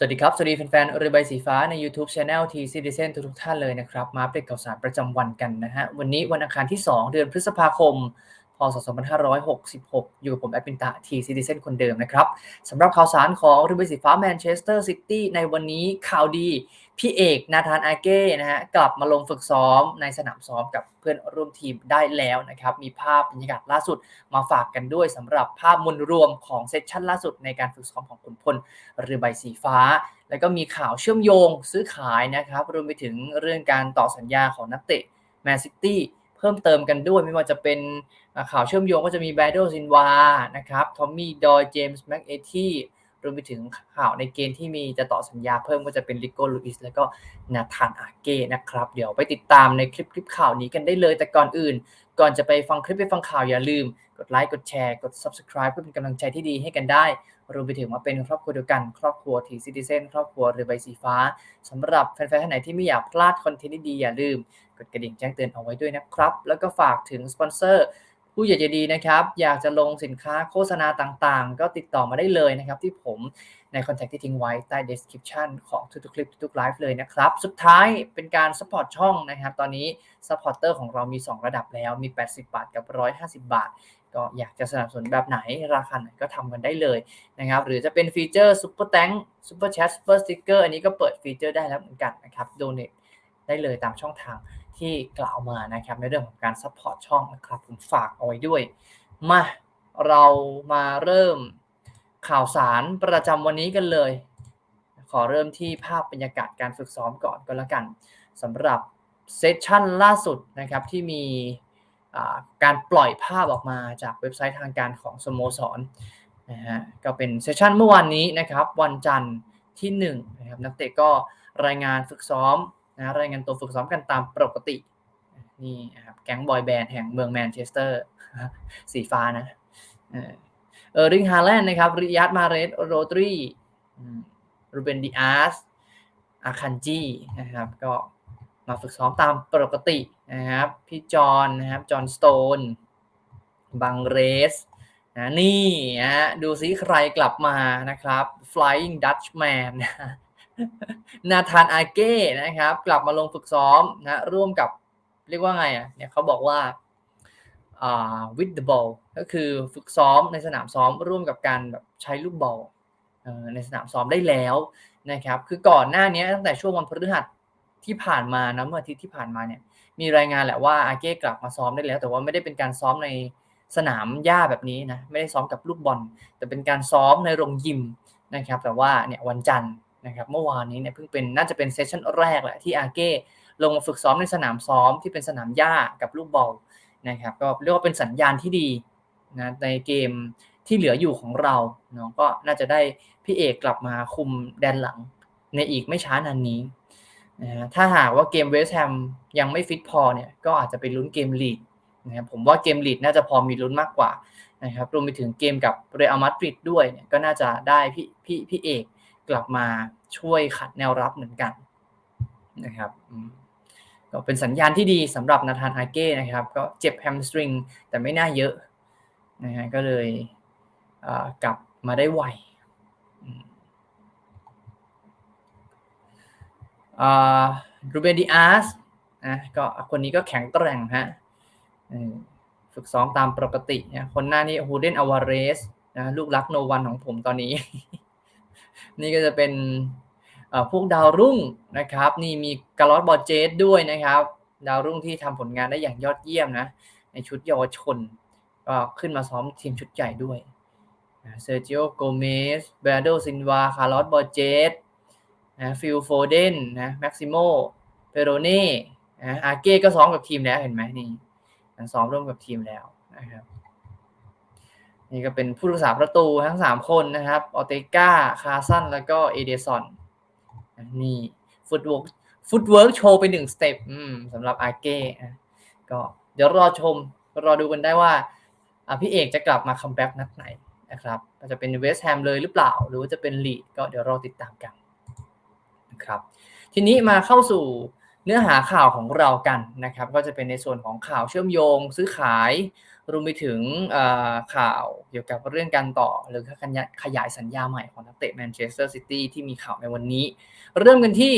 สวัสดีครับ สวัสดีแฟนๆเรือใบสีฟ้าใน YouTube Channel T Citizen ทุกๆท่านเลยนะครับ มาอัปเดตข่าวสารประจำวันกันนะฮะ วันนี้วันอังคารที่ 2 เดือนพฤษภาคม พศ 2566 อยู่กับผมแอดมินตา T Citizen คนเดิมนะครับสำหรับข่าวสารของเรือใบสีฟ้าแมนเชสเตอร์ซิตี้ในวันนี้ข่าวดี พี่เอกนาธานอาเก้นะฮะกลับมาลงฝึกซ้อมในสนามซ้อมกับเพื่อนร่วมทีมได้แล้วนะครับ มีภาพบรรยากาศล่าสุดมาฝากกันด้วยสำหรับภาพมวลรวมของเซสชั่นล่าสุดในการฝึกซ้อมของขุนพลเรือใบสีฟ้า แล้วก็มีข่าวเชื่อมโยงซื้อขายนะครับ รวมไปถึงเรื่องการต่อสัญญาของนักเตะแมนซิตี้เพิ่มเติมกันด้วยไม่ว่าจะเป็นข่าวเชื่อมโยงก็จะมีแบดโดซินวานะครับทอมมี่ดอยเจมส์แม็กเอที วมไปถึงข่าวในเกณฑ์ที่มีจะต่อสัญญาเพิ่มก็จะเป็นลิโก้ลูอิสแล้วก็นาธานอาเก้นะครับ เดี๋ยวไปติดตามในคลิปคลิปข่าวนี้กันได้เลย แต่ก่อนอื่น ก่อนจะไปฟังคลิปไปฟังข่าวอย่าลืม กดไลค์กดแชร์กด subscribe เพื่อเป็นกำลังใจที่ดีให้กันได้รวมไปถึงมาเป็นครอบครัวเดียวกันครอบครัวทีซิติเซนครอบครัวเรือใบสีฟ้าสำหรับแฟนๆท่านไหนที่ไม่อยากพลาดคอนเทนต์ดีๆอย่าลืม กดกระดิ่งแจ้งเตือนเอาไว้ด้วยนะครับ แล้วก็ฝากถึงสปอนเซอร์ ผู้ใหญ่ใจดีนะครับ อยากจะลงสินค้าโฆษณาต่างๆ ก็ติดต่อมาได้เลยนะครับที่ผมในคอนแทคที่ทิ้งไว้ใต้ description ของทุกๆคลิปทุกๆไลฟ์เลยนะครับ สุดท้ายเป็นการสปอร์ตช่องนะครับ ตอนนี้สปอร์เตอร์ของเรามี 2 ระดับแล้วมี 80 บาทกับ 150 บาท ก็อยากจะสนับสนุนแบบไหนราคาไหนก็ทำกันได้เลยนะครับ หรือจะเป็นฟีเจอร์ซุปเปอร์แตงซุปเปอร์แชทซุปเปอร์สติ๊กเกอร์อันนี้ก็เปิดฟีเจอร์ได้แล้วเหมือนกันนะครับโดเนทได้เลยตามช่องทาง ที่กล่าวมานะครับในเรื่องของการซัพพอร์ตช่องนะครับผมฝากเอาไว้ด้วย มาเรามาเริ่มข่าวสารประจำวันนี้กันเลย ขอเริ่มที่ภาพบรรยากาศการฝึกซ้อมก่อนก็แล้วกันสำหรับเซสชั่นล่าสุดนะครับที่มีการปล่อยภาพออกมาจากเว็บไซต์ทางการของสโมสรนะฮะก็เป็นเซสชั่นเมื่อวานนี้นะครับวันจันทร์ที่1นะครับนักเตะก็รายงานฝึกซ้อม นะรายงานตัวฝึกซ้อมกันตามปกติ นี่ครับแก๊งบอยแบนด์แห่งเมืองแมนเชสเตอร์ สีฟ้านะเออริงฮาแลนด์นะครับริยัตมาเรสโรตรีรูเบนดิอาสอาคันจีนะครับก็มาฝึกซ้อมตามปกตินะครับพี่จอนนะครับจอห์นสโตนบังเรสนะนี่ฮะดูซิใครกลับมานะครับ Flying Dutchman นาธานอาเก้นะครับ กลับมาลงฝึกซ้อมนะร่วมกับเรียกว่าไงอะเนี่ยเขาบอกว่าอ่า with the ball ก็คือฝึกซ้อมในสนามซ้อมร่วมกับการแบบใช้ลูกบอลในสนามซ้อมได้แล้วนะครับ คือก่อนหน้านี้ตั้งแต่ช่วงวันพฤหัสที่ผ่านมานะเมื่ออาทิตย์ที่ผ่านมาเนี่ยมีรายงานแหละว่าอาเก้กลับมาซ้อมได้แล้ว แต่ว่าไม่ได้เป็นการซ้อมในสนามหญ้าแบบนี้นะไม่ได้ซ้อมกับลูกบอล แต่เป็นการซ้อมในโรงยิมนะครับ แต่ว่าเนี่ยวันจันทร์ นะครับเมื่อวานนี้เนี่ยเพิ่งเป็นน่าจะเป็นเซสชั่นแรกแหละที่อาเก้ลงมาฝึกซ้อมในสนามซ้อมที่เป็นสนามหญ้ากับลูกบอลนะครับก็เรียกว่าเป็นสัญญาณที่ดีนะในเกมที่เหลืออยู่ของเราเนาะก็น่าจะได้พี่เอกกลับมาคุมแดนหลังในอีกไม่ช้านานนี้นะถ้าหากว่าเกมเวสแฮมยังไม่ฟิตพอเนี่ยก็อาจจะไปลุ้นเกมลีดนะครับผมว่าเกมลีดน่าจะพอมีลุ้นมากกว่านะครับรวมไปถึงเกมกับเรอัลมาดริดด้วยเนี่ยก็น่าจะได้พี่พี่พี่เอก กลับมาช่วยขัดแนวรับเหมือนกันนะครับก็เป็นสัญญาณที่ดีสำหรับนาธานอาเก้นะครับ ก็เจ็บแฮมสตริงแต่ไม่น่าเยอะนะฮะก็เลยกลับมาได้ไวรูเบนดิอาสนะก็คนนี้ก็แข็งแกร่งฮะฝึกซ้อมตามปกตินะคนหน้านี้ฮูเดนอวาเรสนะลูกรักโนวันของผมตอนนี้ นี่ก็จะเป็นพวกดาวรุ่งนะครับ นี่มีกาลอสบอเจสด้วยนะครับ ดาวรุ่งที่ทำผลงานได้อย่างยอดเยี่ยมนะ ในชุดเยาวชน ก็ขึ้นมาซ้อมทีมชุดใหญ่ด้วยเซอร์จิโอโกเมสเบรโดซินวาคาร์ลอสบอเจสนะฟิลโฟเดนนะแม็กซิโมเปโรเน่นะอาเก้ก็ซ้อมกับทีมแล้วเห็นไหมนี่ซ้อมร่วมกับทีมแล้วนะครับ นี่ก็เป็นผู้รักษาประตูทั้ง 3 คนนะครับ ออเตกาคาซัน แล้วก็เอเดซอนนี่ฟุตเวิร์กฟุตเวิร์กโชว์ไปหนึ่งสเต็ปสำหรับอาเก้ก็เดี๋ยวรอชม รอดูกันได้ว่าพี่เอกจะกลับมาคัมแบ็กนัดไหนนะครับจะเป็นเวสต์แฮมเลยหรือเปล่า หรือว่าจะเป็นลีดก็เดี๋ยวรอติดตามกันนะครับ ทีนี้มาเข้าสู่ เนื้อหาข่าวของเรากันนะครับ ก็จะเป็นในส่วนของข่าวเชื่อมโยง ซื้อขายรวมไปถึงข่าวเกี่ยวกับเรื่องการต่อ หรือขยายสัญญาใหม่ของนักเตะแมนเชสเตอร์ซิตี้ที่มีข่าวในวันนี้ เริ่มกันที่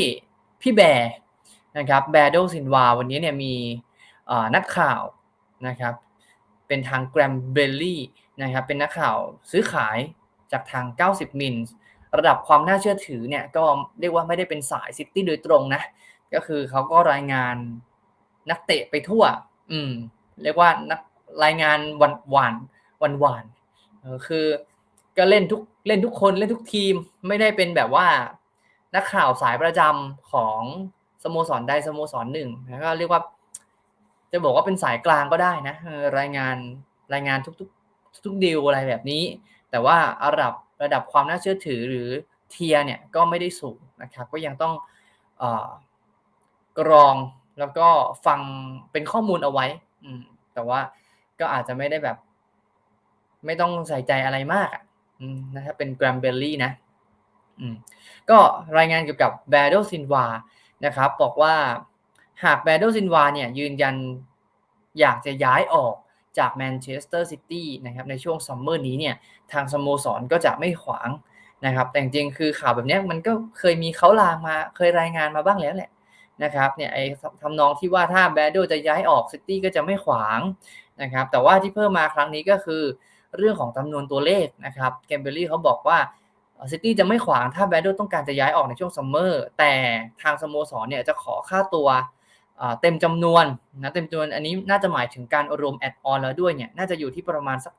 พี่แบร์นะครับแบร์โดซินวาวันนี้เนี่ยมีนักข่าวนะครับเป็นทางแกรมเบลลี่นะครับเป็นนักข่าวซื้อขายจากทาง 90 มิลระดับความน่าเชื่อถือเนี่ยก็เรียกว่าไม่ได้เป็นสายซิตี้โดยตรงนะ ก็คือเขาก็รายงานนักเตะไปทั่ว อืม เรียกว่านักรายงานวันวานวันวานเออคือก็เล่นทุกเล่นทุกคนเล่นทุกทีมไม่ได้เป็นแบบว่า นักข่าวสายประจำของสโมสรใดสโมสรหนึ่งแล้วก็เรียกว่า จะบอกว่าเป็นสายกลางก็ได้นะรายงานรายงานทุกๆทุกดีลอะไรแบบนี้ แต่ว่าระดับระดับความน่าเชื่อถือหรือเทียเนี่ยก็ไม่ได้สูงนะครับ ก็ยังต้อง กรองแล้วก็ฟังเป็นข้อมูลเอาไว้ อืม แต่ว่าก็อาจจะไม่ได้แบบ ไม่ต้องใส่ใจอะไรมากอะนะครับเป็นแกรมเบลลี่นะอืมก็รายงานเกี่ยวกับแบดโดซินวานะครับ บอกว่าหากแบดโดซินวาเนี่ยยืนยันอยากจะย้ายออกจากแมนเชสเตอร์ซิตี้นะครับในช่วงซัมเมอร์นี้เนี่ยทางสโมสรก็จะไม่ขวางนะครับ แต่จริงๆคือข่าวแบบนี้มันก็เคยมีเขาลางมา เคยรายงานมาบ้างแล้วแหละ นะครับเนี่ยไอ้ทำนองที่ว่าถ้าแบดโดจะย้ายออกซิตี้ก็จะไม่ขวางนะครับแต่ว่าที่เพิ่มมาครั้งนี้ก็คือเรื่องของจำนวนตัวเลขนะครับเกมเบอรี่เขาบอกว่าซิตี้จะไม่ขวางถ้าแบดโดต้องการจะย้ายออกในช่วงซัมเมอร์แต่ทางสโมสรเนี่ยจะขอค่าตัวเต็มจำนวนนะเต็มจำนวนอันนี้น่าจะหมายถึงการรวมแอดออนแล้วด้วยเนี่ยน่าจะอยู่ที่ประมาณสัก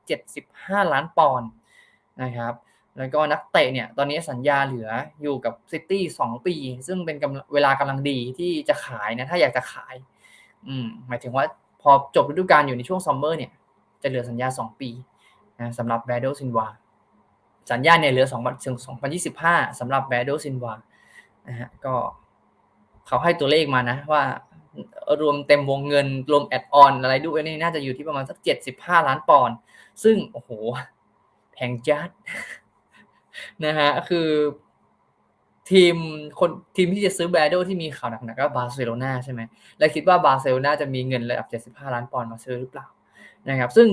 75 ล้านปอนด์นะครับ แล้วก็นักเตะเนี่ยตอนนี้สัญญาเหลืออยู่กับซิตี้สองปี ซึ่งเป็นเวลากำลังดีที่จะขายนะถ้าอยากจะขาย อืมหมายถึงว่าพอจบฤดูกาลอยู่ในช่วงซัมเมอร์เนี่ยจะเหลือสัญญาสองปีนะสำหรับแบดโดซินวาสัญญาเนี่ยเหลือ2ถึง2025สำหรับแบดโดซินวานะฮะก็เขาให้ตัวเลขมานะว่ารวมเต็มวงเงินรวมแอดออนอะไรด้วยนี่น่าจะอยู่ที่ประมาณสัก 75 ล้านปอนด์ซึ่งโอ้โหแพงจัด นะฮะคือทีมคนทีมที่จะซื้อแบรโดที่มีข่าวหนักๆก็บาร์เซโลนาใช่ไหมและคิดว่าบาร์เซโลนาจะมีเงินระดับ 75 ล้านปอนด์มาซื้อหรือเปล่านะครับ ซึ่ง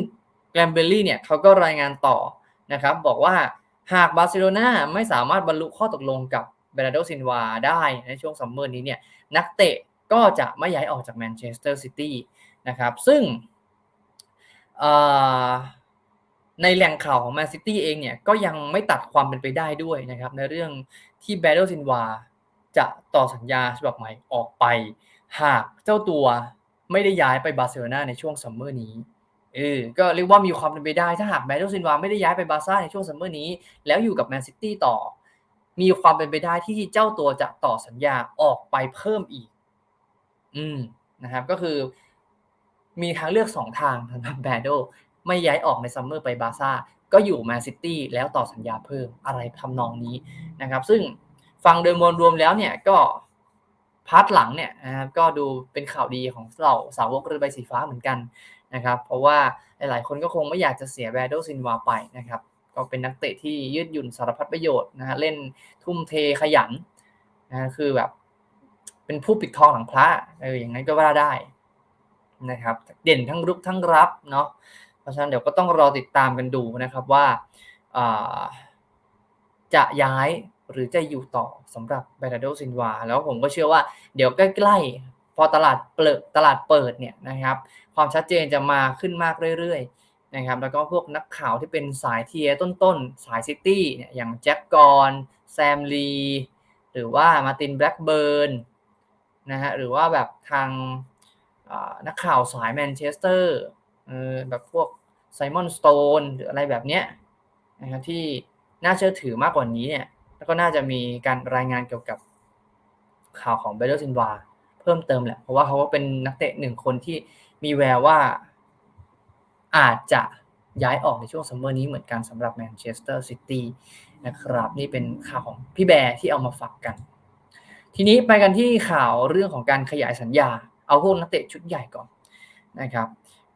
แกรมเบลลี่เนี่ยเขาก็รายงานต่อนะครับ บอกว่าหากบาร์เซโลนาไม่สามารถบรรลุข้อตกลงกับเบรโดซินวาได้ในช่วงซัมเมอร์นี้เนี่ยนักเตะก็จะไม่ย้ายออกจากแมนเชสเตอร์ซิตี้นะครับ ซึ่ง ในแหล่งข่าวของแมนซิตี้เองเนี่ยก็ยังไม่ตัดความเป็นไปได้ด้วยนะครับในเรื่องที่แบรดโดซินวาจะต่อสัญญาฉบับใหม่ออกไป หากเจ้าตัวไม่ได้ย้ายไปบาร์เซโลนาในช่วงซัมเมอร์นี้เออก็เรียกว่ามีความเป็นไปได้ถ้าหากแบรดโดซินวาไม่ได้ย้ายไปบาร์ซ่าในช่วงซัมเมอร์นี้ แล้วอยู่กับแมนซิตี้ต่อ มีความเป็นไปได้ที่เจ้าตัวจะต่อสัญญาออกไปเพิ่มอีก อืมนะครับก็คือมีทางเลือกสองทางสำหรับแบดโด ไม่ย้ายออกในซัมเมอร์ไปบาซ่าก็อยู่แมนซิตี้แล้วต่อสัญญาเพิ่มอะไรทำนองนี้นะครับ ซึ่งฟังโดยมวลรวมแล้วเนี่ยก็พาร์ทหลังเนี่ยนะครับก็ดูเป็นข่าวดีของเราสาวกเรือใบสีฟ้าเหมือนกันนะครับ เพราะว่าหลายๆคนก็คงไม่อยากจะเสียแบดโดซินวาไปนะครับ ก็เป็นนักเตะที่ยืดหยุ่นสารพัดประโยชน์นะฮะเล่นทุ่มเทขยันนะคือแบบเป็นผู้ปิดทองหลังพระเอออย่างนั้นก็ว่าได้นะครับ เด่นทั้งรุกทั้งรับเนาะ ราะฉะนั้นเดี๋ยวก็ต้องรอติดตามกันดูนะครับว่าจะย้ายหรือจะอยู่ต่อสำหรับเบรดโดซินวาแล้วผมก็เชื่อว่าเดี๋ยวใกล้ๆ พอตลาดเปิดตลาดเปิดเนี่ยนะครับ ความชัดเจนจะมาขึ้นมากเรื่อยๆนะครับ แล้วก็พวกนักข่าวที่เป็นสายเทียต้นๆ สายซิตี้เนี่ยอย่างแจ็คกอนแซมลีหรือว่ามาตินแบล็กเบิร์นนะฮะหรือว่าแบบทางนักข่าวสายแมนเชสเตอร์แบบพวก ไซมอนสโตนหรืออะไรแบบเนี้ยนะครับที่น่าเชื่อถือมากกว่านี้เนี่ยแล้วก็น่าจะมีการรายงานเกี่ยวกับข่าวของเบลซินวาเพิ่มเติมแหละ เพราะว่าเขาก็เป็นนักเตะหนึ่งคนที่มีแววว่าอาจจะย้ายออกในช่วงซัมเมอร์นี้เหมือนกันสำหรับแมนเชสเตอร์ซิตี้นะครับ นี่เป็นข่าวของพี่แบร์ที่เอามาฝากกัน ทีนี้ไปกันที่ข่าวเรื่องของการขยายสัญญา เอาพวกนักเตะชุดใหญ่ก่อนนะครับ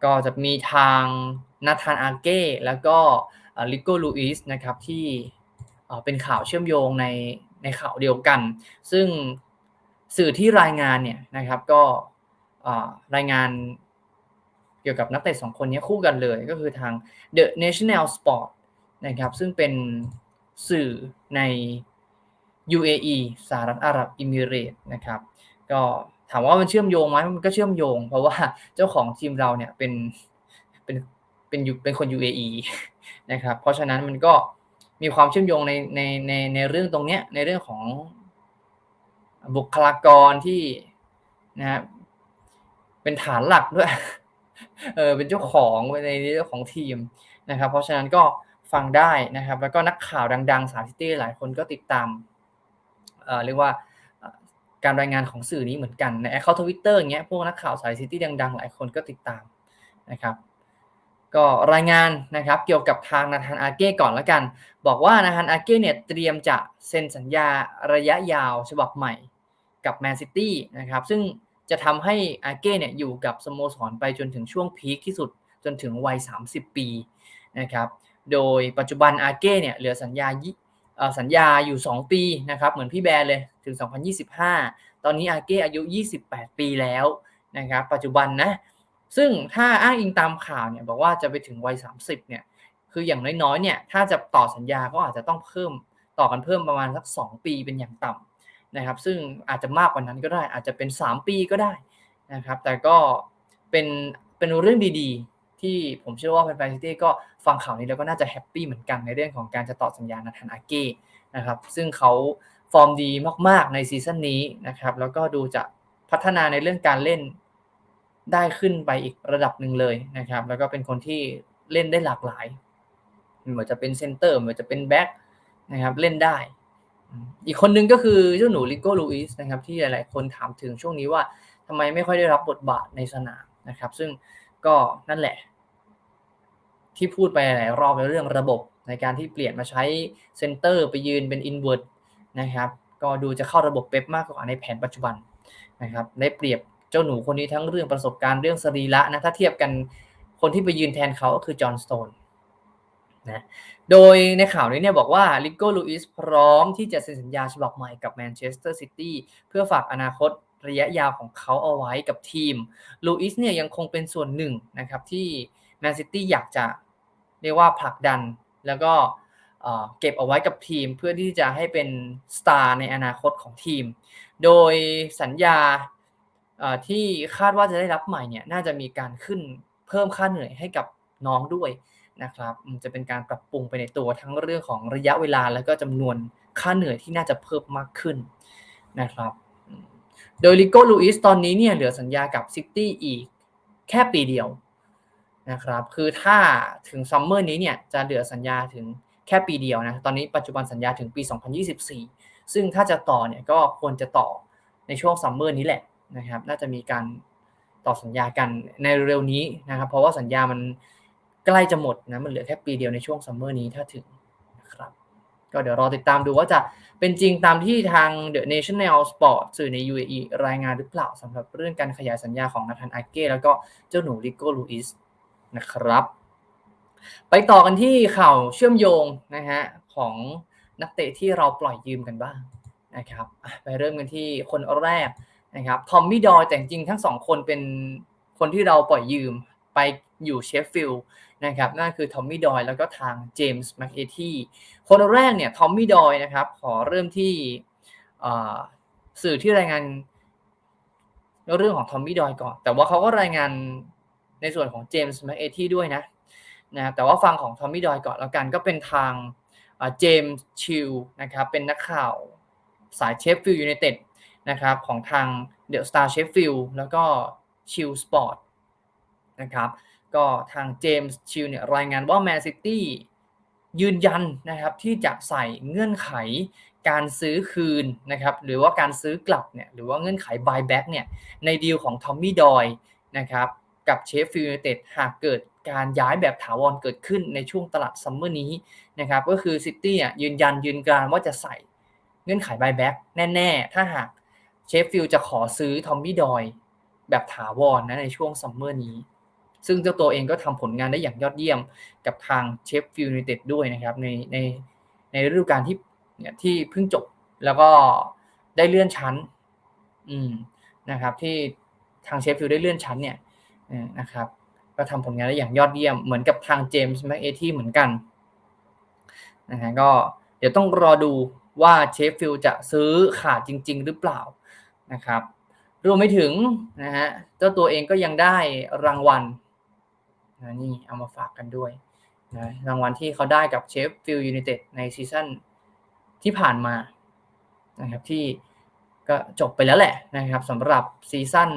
ก็จะมีทางนาธานอาเก้แล้วก็ลิโกลูอิสนะครับที่เป็นข่าวเชื่อมโยงในในข่าวเดียวกัน ซึ่งสื่อที่รายงานเนี่ยนะครับก็รายงานเกี่ยวกับนักเตะสองคนนี้คู่กันเลยก็คือทาง The National Sport นะครับซึ่งเป็นสื่อใน UAE สหรัฐอาหรับอิมิเรตนะครับ ก็ ถามว่ามันเชื่อมโยงไหมมันก็เชื่อมโยง เพราะว่าเจ้าของทีมเราเนี่ยเป็นเป็นเป็นเป็นคน UAE นะครับเพราะฉะนั้นมันก็มีความเชื่อมโยงในในในในเรื่องตรงเนี้ยในเรื่องของบุคลากรที่นะครับเป็นฐานหลักด้วยเออเป็นเจ้าของในเรื่องของทีมนะครับ เพราะฉะนั้นก็ฟังได้นะครับ แล้วก็นักข่าวดังๆสามซิตี้หลายคนก็ติดตามเอ่อเรียกว่า การรายงานของสื่อนี้เหมือนกันในแอคเคาท์ทวิตเตอร์อย่างเงี้ยพวกนักข่าวสายซิตี้ดังๆ หลายคนก็ติดตามนะครับก็รายงานนะครับเกี่ยวกับทางนาธานอาเก้ก่อนละกัน บอกว่านาธานอาเก้เนี่ยเตรียมจะเซ็นสัญญาระยะยาวฉบับใหม่กับแมนซิตี้นะครับซึ่งจะทำให้อาเก้เนี่ยอยู่กับสโมสรไปจนถึงช่วงพีคที่สุดจนถึงวัย 30 ปีนะครับโดยปัจจุบันอาเก้เนี่ยเหลือสัญญา สัญญาอยู่ 2 ปีนะครับเหมือนพี่แบร์เลยถึง 2025 ตอนนี้อาเก้อายุ 28 ปีแล้วนะครับปัจจุบันนะซึ่งถ้าอ้างอิงตามข่าวเนี่ยบอกว่าจะไปถึงวัย 30เนี่ยคืออย่างน้อยๆเนี่ยถ้าจะต่อสัญญาก็อาจจะต้องเพิ่มต่อกันเพิ่มประมาณสัก 2 ปีเป็นอย่างต่ำนะครับ ซึ่งอาจจะมากกว่านั้นก็ได้อาจจะเป็น 3 ปีก็ได้นะครับแต่ก็เป็นเป็นเรื่องดีๆ ที่ผมเชื่อว่าแฟนๆซิตี้ก็ฟังข่าวนี้แล้วก็น่าจะแฮปปี้เหมือนกันในเรื่องของการจะต่อสัญญานาธานอาเก้นะครับซึ่งเขาฟอร์มดีมากๆในซีซั่นนี้นะครับแล้วก็ดูจะพัฒนาในเรื่องการเล่นได้ขึ้นไปอีกระดับหนึ่งเลยนะครับ แล้วก็เป็นคนที่เล่นได้หลากหลายเหมือนจะเป็นเซนเตอร์เหมือนจะเป็นแบ็คนะครับเล่นได้ อีกคนนึงก็คือเจ้าหนูลิโก้ลูอิสนะครับที่หลายๆคนถามถึงช่วงนี้ว่าทำไมไม่ค่อยได้รับบทบาทในสนามนะครับ ซึ่งก็นั่นแหละ ที่พูดไปหลายรอบในเรื่องระบบในการที่เปลี่ยนมาใช้เซนเตอร์ไปยืนเป็นอินเวอร์ตนะครับ ก็ดูจะเข้าระบบเป๊ปมากกว่าในแผนปัจจุบันนะครับได้เปรียบเจ้าหนูคนนี้ทั้งเรื่องประสบการณ์เรื่องสรีระนะถ้าเทียบกันคนที่ไปยืนแทนเขาก็คือจอห์นสโตนนะโดยในข่าวนี้เนี่ยบอกว่าลิโก้ลูอิสพร้อมที่จะเซ็นสัญญาฉบับใหม่กับแมนเชสเตอร์ซิตี้เพื่อฝากอนาคตระยะยาวของเขาเอาไว้กับทีมลูอิสเนี่ยยังคงเป็นส่วนหนึ่งนะครับที่แมนซิตี้อยากจะ เรียกว่าผลักดันแล้วก็เก็บเอาไว้กับทีมเพื่อที่จะให้เป็นสตาร์ในอนาคตของทีม โดยสัญญาที่คาดว่าจะได้รับใหม่เนี่ยน่าจะมีการขึ้นเพิ่มค่าเหนื่อยให้กับน้องด้วยนะครับจะเป็นการปรับปรุงไปในตัวทั้งเรื่องของระยะเวลาแล้วก็จำนวนค่าเหนื่อยที่น่าจะเพิ่มมากขึ้นนะครับ โดยลิโก้ลูอิสตอนนี้เนี่ยเหลือสัญญากับซิตี้อีกแค่ปีเดียว นะครับคือถ้าถึงซัมเมอร์นี้เนี่ยจะเหลือสัญญาถึงแค่ปีเดียวนะตอนนี้ปัจจุบันสัญญาถึงปี 2024 ซึ่งถ้าจะต่อเนี่ยก็ควรจะต่อในช่วงซัมเมอร์นี้แหละนะครับน่าจะมีการต่อสัญญากันในเร็วนี้นะครับ เพราะว่าสัญญามันใกล้จะหมดนะมันเหลือแค่ปีเดียวในช่วงซัมเมอร์นี้ถ้าถึงนะครับก็เดี๋ยวรอติดตามดูว่าจะเป็นจริงตามที่ทาง The National Sport สื่อใน UAE รายงานหรือเปล่าสำหรับเรื่องการขยายสัญญาของนาธานอาเก้แล้วก็เจ้าหนูลิโก้ลูอิส นะครับ ไปต่อกันที่ข่าวเชื่อมโยงนะฮะของนักเตะที่เราปล่อยยืมกันบ้างนะครับไปเริ่มกันที่คนแรกนะครับทอมมี่ดอยแต่จริงทั้งสองคนเป็นคนที่เราปล่อยยืมไปอยู่เชฟฟิลด์นะครับนั่นคือทอมมี่ดอยแล้วก็ทางเจมส์แมคเอทีคนแรกเนี่ยทอมมี่ดอยนะครับขอเริ่มที่สื่อที่รายงานเรื่องของทอมมี่ดอยก่อน แต่ว่าเขาก็รายงาน ในส่วนของเจมส์แมคเอที่ด้วยนะนะแต่ว่าฟังของทอมมี่ดอยก่อนแล้วกันก็เป็นทางเจมส์ชิลนะครับเป็นนักข่าวสายเชฟฟิลด์ยูไนเต็ดนะครับของทางเดอะสตาร์เชฟฟิลด์แล้วก็ชิลสปอร์ตนะครับก็ทางเจมส์ชิลเนี่ยรายงานว่าแมนซิตี้ยืนยันนะครับที่จะใส่เงื่อนไขการซื้อคืนนะครับหรือว่าการซื้อกลับเนี่ยหรือว่าเงื่อนไข buyback เนี่ยในดีลของทอมมี่ดอยนะครับ กับเชฟฟิลด์ยูไนเต็ดหากเกิดการย้ายแบบถาวรเกิดขึ้นในช่วงตลาดซัมเมอร์นี้นะครับก็คือซิตี้ยืนยันยืนกรานว่าจะใส่เงื่อนไข buyback แน่ ๆ ถ้าหากเชฟฟิลด์จะขอซื้อทอมมี่ดอยแบบถาวรนะในช่วงซัมเมอร์นี้ ซึ่งเจ้าตัวเองก็ทำผลงานได้อย่างยอดเยี่ยมกับทางเชฟฟิลด์ยูไนเต็ดด้วยนะครับในในในฤดูกาลที่เนี่ยที่เพิ่งจบแล้วก็ได้เลื่อนชั้น อืมนะครับ ที่ทางเชฟฟิลด์ได้เลื่อนชั้นเนี่ย นะครับ ก็ทำผลงานได้อย่างยอดเยี่ยมเหมือนกับทางเจมส์แม็กเอที่เหมือนกันนะฮะก็เดี๋ยวต้องรอดูว่าเชฟฟิลจะซื้อขาดจริง ๆ หรือเปล่านะครับ รวมไปถึงนะฮะเจ้าตัวเองก็ยังได้รางวัลนะนี่เอามาฝากกันด้วยนะรางวัลที่เขาได้กับเชฟฟิลยูไนเต็ดในซีซั่นที่ผ่านมานะครับที่ก็จบไปแล้วแหละนะครับสำหรับซีซั่น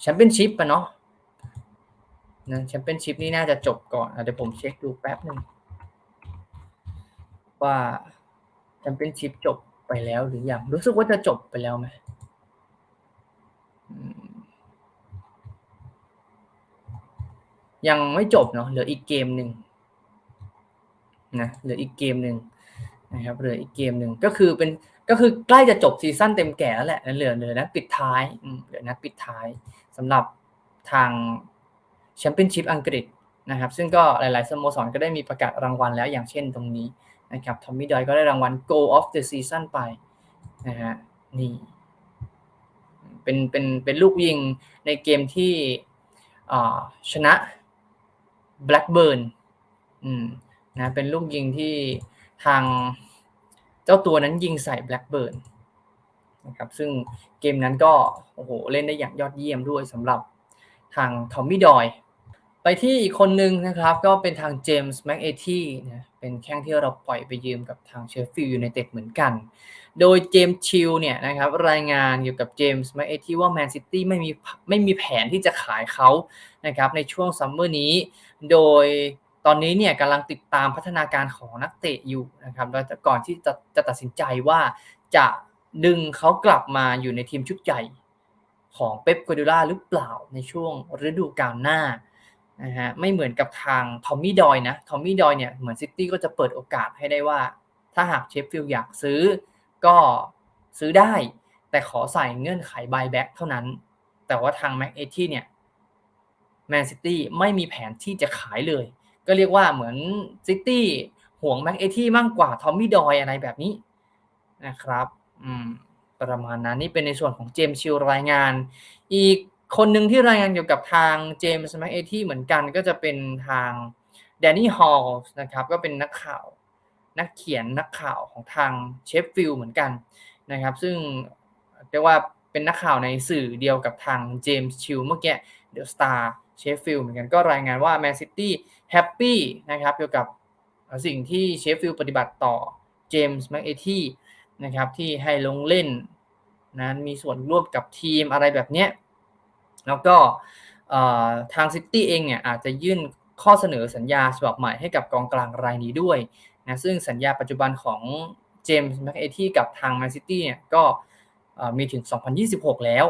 แชมเปี้ยนชิพอะเนาะนะแชมเปี้ยนชิพนี่น่าจะจบก่อนเดี๋ยวผมเช็คดูแป๊บหนึ่งว่าแชมเปี้ยนชิพจบไปแล้วหรือยังรู้สึกว่าจะจบไปแล้วไหมยังไม่จบเนาะเหลืออีกเกมหนึ่งนะเหลืออีกเกมหนึ่งนะครับเหลืออีกเกมหนึ่งก็คือเป็น ก็คือใกล้จะจบซีซั่นเต็มแก่แล้วแหละเหลือเหลือนัดปิดท้ายเหลือนัดปิดท้ายสำหรับทางแชมเปี้ยนชิพอังกฤษนะครับ ซึ่งก็หลาย ๆ สโมสรก็ได้มีประกาศรางวัลแล้วอย่างเช่นตรงนี้นะครับทอมมี่ดอยก็ได้รางวัล Go of the Season ไปนะฮะนี่เป็นเป็นเป็นลูกยิงในเกมที่ชนะ Blackburn อืมนะเป็นลูกยิงที่ทาง เจ้าตัวนั้นยิงใส่ Blackburn นนะครับซึ่งเกมนั้นก็โอ้โหเล่นได้อย่างยอดเยี่ยมด้วยสำหรับทางทอมมี่ดอยไปที่อีกคนหนึ่งนะครับก็เป็นทางเจมส์แม็กเอทีนะเป็นแข้งที่เราปล่อยไปยืมกับทางเชฟฟิลด์ยูไนเต็ดเหมือนกัน โดยเจมส์ชิลเนี่ยนะครับรายงานเกี่ยวกับเจมส์แม็กเอทีว่าแมนซิตี้ไม่มีไม่มีแผนที่จะขายเขานะครับในช่วงซัมเมอร์นี้ โดย ตอนนี้เนี่ยกำลังติดตามพัฒนาการของนักเตะอยู่นะครับแล้วก่อนที่จะจะตัดสินใจว่าจะดึงเขากลับมาอยู่ในทีมชุดใหญ่ของเป๊ปกัวดิโอลาหรือเปล่าในช่วงฤดูกาลหน้านะฮะไม่เหมือนกับทางทอมมี่ดอยนะทอมมี่ดอยเนี่ยเหมือนซิตี้ก็จะเปิดโอกาสให้ได้ว่า ถ้าหากเชฟฟิลด์อยากซื้อก็ซื้อได้ แต่ขอใส่เงื่อนไขบายแบ็กเท่านั้น แต่ว่าทางแม็กเอที่เนี่ยแมนซิตี้ไม่มีแผนที่จะขายเลย ก็เรียกว่าเหมือนซิตี้ห่วงแม็กเอที่มากกว่าทอมมี่ดอยอะไรแบบนี้นะครับอืมประมาณนั้นนี่เป็นในส่วนของเจมส์ชิลรายงาน อีกคนหนึ่งที่รายงานเกี่ยวกับทางเจมส์แม็กเอที่เหมือนกันก็จะเป็นทางแดนนี่ฮอลส์นะครับก็เป็นนักข่าวนักเขียนนักข่าวของทางเชฟฟิลเหมือนกันนะครับ ซึ่งเรียกว่าเป็นนักข่าวในสื่อเดียวกับทางเจมส์ชิลเมื่อกี้เดอะสตาร์เชฟฟิลเหมือนกันก็รายงานว่าแมนซิตี้ แฮปปี้นะครับเกี่ยวกับสิ่งที่เชฟฟิลปฏิบัติต่อเจมส์แม็กเอที่นะครับที่ให้ลงเล่นนะมีส่วนร่วมกับทีมอะไรแบบเนี้ยแล้วก็ทางซิตี้เองเนี่ยอาจจะยื่นข้อเสนอสัญญาฉบับใหม่ให้กับกองกลางรายนี้ด้วยนะซึ่งสัญญาปัจจุบันของเจมส์แมคเอที่กับทางแมนซิตี้เนี่ยก็มีถึง 2026 แล้ว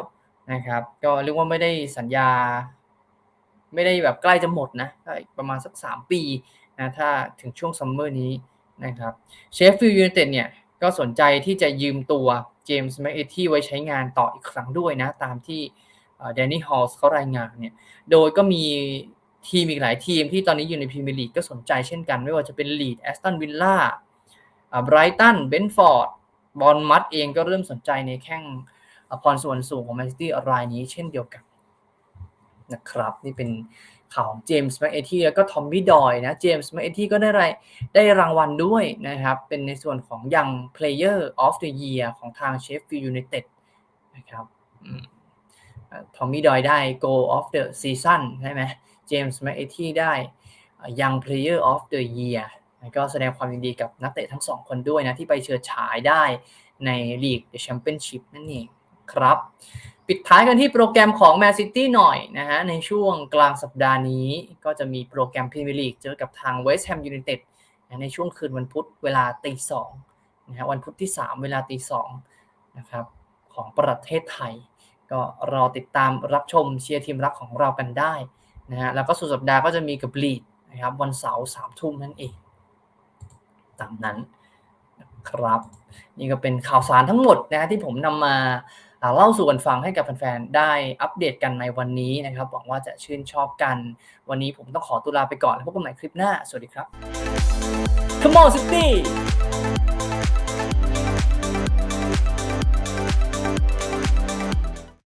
นะครับก็เรียกว่าไม่ได้สัญญา ไม่ได้แบบใกล้จะหมดนะประมาณสัก 3 ปีนะถ้าถึงช่วงซัมเมอร์นี้นะครับเชฟฟิลด์ยูไนเต็ดเนี่ยก็สนใจที่จะยืมตัวเจมส์แมคเอที่ไว้ใช้งานต่ออีกครั้งด้วยนะ ตามที่แดนนี่ฮอลส์เขารายงานเนี่ยโดยก็มีทีมอีกหลายทีมที่ตอนนี้อยู่ในพรีเมียร์ลีกก็สนใจเช่นกัน ไม่ว่าจะเป็นลีดแอสตันวิลล่าไบรตันเบนฟอร์ดบอลมัดเองก็เริ่มสนใจในแข้งพรส่วนสูงของแมนซิตี้รายนี้เช่นเดียวกัน นะครับ นี่เป็นข่าวของเจมส์แมคเอทีแล้วก็ทอมมี่ดอยนะเจมส์แมคเอทีก็ได้ไรได้รางวัลด้วยนะครับ เป็นในส่วนของยัง Player of the Year ของทางเชฟฟิลด์ยูไนเต็ดนะครับทอมมี่ดอยได้ Goal of the Season ใช่ไหมเจมส์แมคเอทีได้ Young Player of the Year ก็แสดงความยินดีกับนักเตะทั้งสองคนด้วยนะ ที่ไปเชิดฉายได้ในลีก The Championship นั่นเอง ครับ ปิดท้ายกันที่โปรแกรมของ Man City หน่อยนะฮะในช่วงกลางสัปดาห์นี้ก็จะมีโปรแกรมพรีเมียร์ลีกเจอกับทาง West Ham United ในช่วงคืนวันพุธเวลาตีสองนะฮะวันพุธที่ 3 เวลาตีสองนะครับของประเทศไทย ก็รอติดตามรับชมเชียร์ทีมรักของเรากันได้นะฮะแล้วก็สุดสัปดาห์ก็จะมีกับลีดนะครับวันเสาร์สามทุ่มนั่นเอง ตามนั้นนะครับ นี่ก็เป็นข่าวสารทั้งหมดนะที่ผมนำมา เล่าสู่กันฟังให้กับแฟนๆ ได้อัปเดตกันในวันนี้นะครับ หวังว่าจะชื่นชอบกัน วันนี้ผมต้องขอตุลาไปก่อนแล้วพบกันใหม่คลิปหน้า สวัสดีครับ Come on City